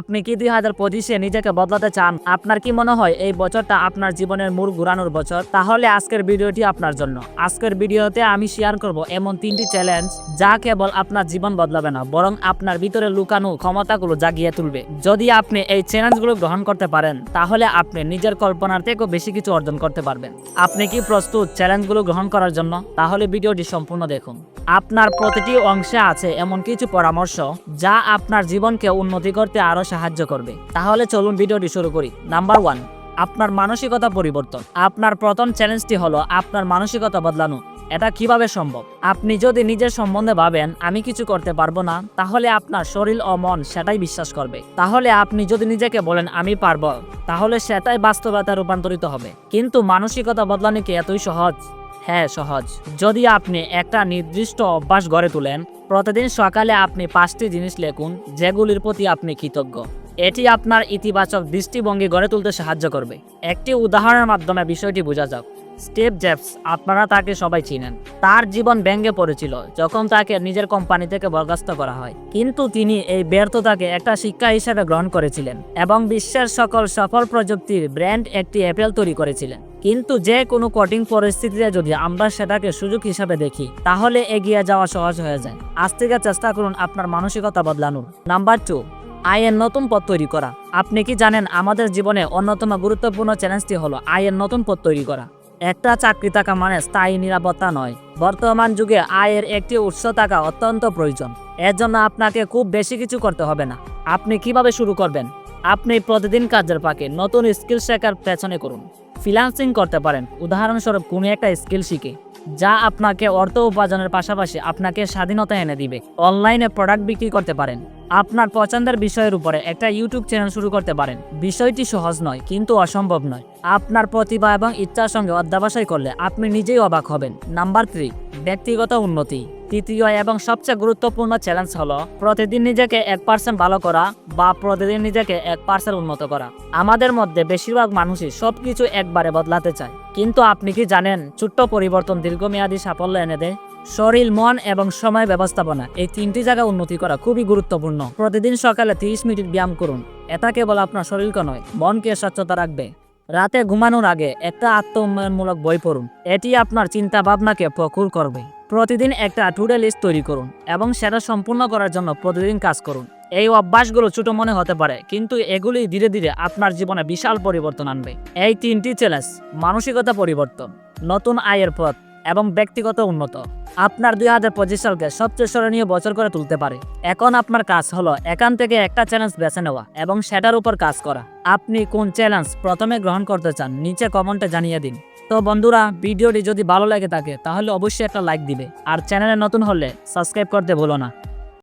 আপনি কি দুই হাজার পঁচিশে নিজেকে বদলাতে চান? আপনার কি মনে হয় এই বছরটা আপনার জীবনের মূল ঘুরানোর বছর? তাহলে আজকের ভিডিওটি আপনার জন্য। আজকের ভিডিওতে আমি শেয়ার করব এমন তিনটি চ্যালেঞ্জ যা কেবল আপনার জীবন বদলাবে না, বরং আপনার ভিতরে লুকানো ক্ষমতাগুলো জাগিয়ে তুলবে। যদি আপনি এই চ্যালেঞ্জগুলো গ্রহণ করতে পারেন, তাহলে আপনি নিজের কল্পনার থেকেও বেশি কিছু অর্জন করতে পারবেন। আপনি কি প্রস্তুত চ্যালেঞ্জগুলো গ্রহণ করার জন্য? তাহলে ভিডিওটি সম্পূর্ণ দেখুন। আপনার প্রতিটি অংশে আছে এমন কিছু পরামর্শ যা আপনার জীবনকে উন্নতি করতে আরও সাহায্য করবে। তাহলে চলুন ভিডিওটি শুরু করি। নাম্বার ওয়ান, আপনার মানসিকতা পরিবর্তন। আপনার প্রথম চ্যালেঞ্জটি হলো আপনার মানসিকতা বদলানো। এটা কীভাবে সম্ভব? আপনি যদি নিজের সম্বন্ধে ভাবেন, আমি কিছু করতে পারব না, তাহলে আপনার শরীর ও মন সেটাই বিশ্বাস করবে। তাহলে আপনি যদি নিজেকে বলেন, আমি পারব, তাহলে সেটাই বাস্তবতা রূপান্তরিত হবে। কিন্তু মানসিকতা বদলানো কি এতই সহজ? হ্যাঁ সহজ। যদি আপনি একটা নির্দিষ্ট অভ্যাস গড়ে তোলেন, প্রতিদিন সকালে আপনি পাঁচটি জিনিস লেখুন, যেগুলির প্রতি আপনি কৃতজ্ঞ। এটি আপনার ইতিবাচক দৃষ্টিভঙ্গি গড়ে তুলতে সাহায্য করবে। একটি উদাহরণের মাধ্যমে বিষয়টি বোঝা যাক। স্টেভ জেবস আপনারা তাকে সবাই চিনেন। তার জীবন ব্যঙ্গে পড়েছিল, যখন তাকে নিজের কোম্পানি থেকে বরখাস্ত করা হয়। কিন্তু তিনি এই ব্যর্থতাকে একটা শিক্ষা হিসেবে গ্রহণ করেছিলেন এবং বিশ্বের সকল সফল প্রযুক্তির ব্র্যান্ড একটি অ্যাপেল তৈরি করেছিলেন। কিন্তু যে কোনো কঠিন পরিস্থিতিতে যদি আমরা সেটাকে সুযোগ হিসাবে দেখি, তাহলে এগিয়ে যাওয়া সহজ হয়ে যায়। আজ থেকে চেষ্টা করুন আপনার মানসিকতা বদলানোর। নাম্বার টু আয়ের নতুন পথ তৈরি করা। আপনি কি জানেন, আমাদের জীবনে অন্যতম গুরুত্বপূর্ণ চ্যালেঞ্জটি হলো আয়ের নতুন পথ তৈরি করা। একটা চাকরি থাকা মানে স্থায়ী নিরাপত্তা নয়। বর্তমান যুগে আয়ের একটি উৎস থাকা অত্যন্ত প্রয়োজন। এর জন্য আপনাকে খুব বেশি কিছু করতে হবে না। আপনি কীভাবে শুরু করবেন? আপনি প্রতিদিন কাজের পাকে নতুন স্কিল শেখার পেছনে করুন। ফ্রিলান্সিং করতে পারেন। উদাহরণস্বরূপ, কোনো একটা স্কিল শিখে। যা আপনাকে অর্থ উপার্জনের পাশাপাশি আপনাকে স্বাধীনতা এনে দিবে। অনলাইনে প্রোডাক্ট বিক্রি করতে পারেন। আপনার পছন্দের বিষয়ের উপরে একটা ইউটিউব চ্যানেল শুরু করতে পারেন। বিষয়টি সহজ নয়, কিন্তু অসম্ভব নয়। আপনার প্রতিভা এবং ইচ্ছার সঙ্গে অধ্যাবসায় করলে আপনি নিজেই অবাক হবেন। নাম্বার থ্রি ব্যক্তিগত উন্নতি। তৃতীয় এবং সবচেয়ে গুরুত্বপূর্ণ চ্যালেঞ্জ হলো প্রতিদিন নিজেকে এক পার্সেন্ট ভালো করা বা প্রতিদিন নিজেকে এক পার্সেন্ট উন্নত করা। আমাদের মধ্যে বেশিরভাগ মানুষই সবকিছু একবারে বদলাতে চায়। কিন্তু আপনি কি জানেন ছোট্ট পরিবর্তন দীর্ঘমেয়াদী সাফল্য এনে দেয়? শরীর, মন এবং সময় ব্যবস্থাপনা এই তিনটি জায়গা উন্নতি করা খুবই গুরুত্বপূর্ণ। প্রতিদিন সকালে তিরিশ মিনিট ব্যায়াম করুন। এটা কেবল আপনার শরীরকে নয়, মনকে স্বচ্ছতা রাখবে। রাতে ঘুমানোর আগে একটা আত্ম বই পড়ুন। এটি আপনার চিন্তা ভাবনাকে প্রকুল করবে। প্রতিদিন একটা টুডে লিস্ট তৈরি করুন এবং সেটা সম্পূর্ণ করার জন্য প্রতিদিন কাজ করুন। এই অভ্যাসগুলো ছোট মনে হতে পারে, কিন্তু এগুলি ধীরে ধীরে আপনার জীবনে বিশাল পরিবর্তন আনবে। এই তিনটি চ্যালেঞ্জ, মানসিকতা পরিবর্তন, নতুন আয়ের পথ এবং ব্যক্তিগত উন্নত। আপনার দুই হাজার পঁচিশ সালকে সবচেয়ে স্মরণীয় বছর করে তুলতে পারে। এখন আপনার কাজ হলো এখান থেকে একটা চ্যালেঞ্জ বেছে নেওয়া এবং সেটার উপর কাজ করা। আপনি কোন চ্যালেঞ্জ প্রথমে গ্রহণ করতে চান, নিচে কমেন্টে জানিয়ে দিন। তো বন্ধুরা, ভিডিওটি যদি ভালো লাগে থাকে, তাহলে অবশ্যই একটা লাইক দিবে। আর চ্যানেলে নতুন হলে সাবস্ক্রাইব করতে ভুলো না।